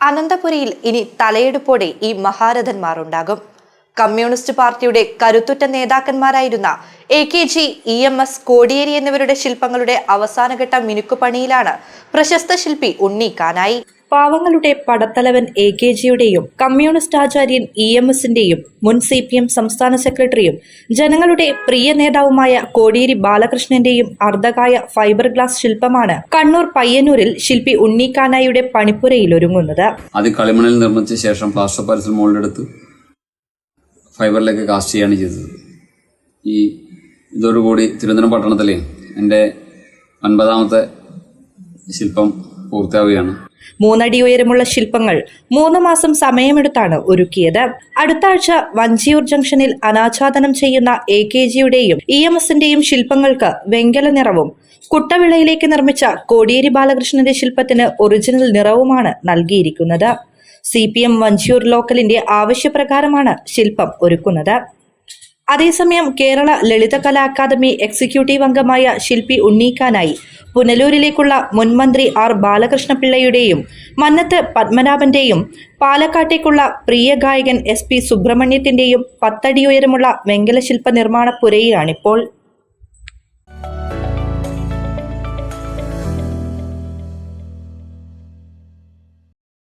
അനന്തപുരിയിൽ ഇനി തലയെടുപ്പോടെ ഈ മഹാരഥന്മാർ ഉണ്ടാകും. കമ്മ്യൂണിസ്റ്റ് പാർട്ടിയുടെ കരുത്തുറ്റ നേതാക്കന്മാരായിരുന്ന A K G E M S Kodiyeri എന്നിവരുടെ ശില്പങ്ങളുടെ അവസാനഘട്ട മിനുക്കുപണിയിലാണ് പ്രശസ്ത ശില്പി ഉണ്ണി കാനായി. പാവങ്ങളുടെ പടത്തലവൻ എ കെ ജിയുടെയും കമ്മ്യൂണിസ്റ്റ് ആചാര്യൻ ഇ എം എസിന്റെയും മുൻ സി പി എം സംസ്ഥാന സെക്രട്ടറിയും ജനങ്ങളുടെ പ്രിയ നേതാവുമായ കോടിയേരി ബാലകൃഷ്ണന്റെയും അർദ്ധകായ ഫൈബർ ഗ്ലാസ് ശില്പമാണ് കണ്ണൂർ പയ്യന്നൂരിൽ ശില്പി ഉണ്ണിക്കാനായിയുടെ പണിപ്പുരയിൽ ഒരുങ്ങുന്നത്. അത് കളിമണ്ണിൽ നിർമ്മിച്ച ശേഷം പ്ലാസ്റ്റർ പാരസിൽ മുകളിലെടുത്ത് ഫൈബറിലേക്ക് കാസ്റ്റ് ചെയ്യാണ് ചെയ്തത്. ഈ ഇതോടുകൂടി തിരുവനന്തപുരം പട്ടണത്തിലെ എന്റെ ഒൻപതാമത്തെ ശില്പം പൂർത്തിയാവുകയാണ്. മൂന്നടി ഉയരമുള്ള ശില്പങ്ങൾ മൂന്ന് മാസം സമയമെടുത്താണ് ഒരുക്കിയത്. അടുത്ത ആഴ്ച വഞ്ചിയൂർ ജംഗ്ഷനിൽ അനാച്ഛാദനം ചെയ്യുന്ന എ കെ ജിയുടെയും ഇ എം എസിന്റെയും ശില്പങ്ങൾക്ക് വെങ്കല നിറവും കുട്ടവിളയിലേക്ക് നിർമ്മിച്ച കോടിയേരി ബാലകൃഷ്ണന്റെ ശില്പത്തിന് ഒറിജിനൽ നിറവുമാണ് നൽകിയിരിക്കുന്നത്. സി പി എം വഞ്ചിയൂർ ലോക്കലിന്റെ ആവശ്യപ്രകാരമാണ് ശില്പം ഒരുക്കുന്നത്. അതേസമയം കേരള ലളിത കലാ അക്കാദമി എക്സിക്യൂട്ടീവ് അംഗമായ ശില്പി ഉണ്ണീക്കാനായി പുനലൂരിലേക്കുള്ള മുൻമന്ത്രി ആർ ബാലകൃഷ്ണപിള്ളയുടെയും മന്നത്ത് പത്മനാഭന്റെയും പാലക്കാട്ടേക്കുള്ള പ്രിയ ഗായകൻ എസ് പി സുബ്രഹ്മണ്യത്തിന്റെയും പത്തടി ഉയരമുള്ള വെങ്കല ശില്പ നിർമ്മാണ പുരയിലാണിപ്പോൾ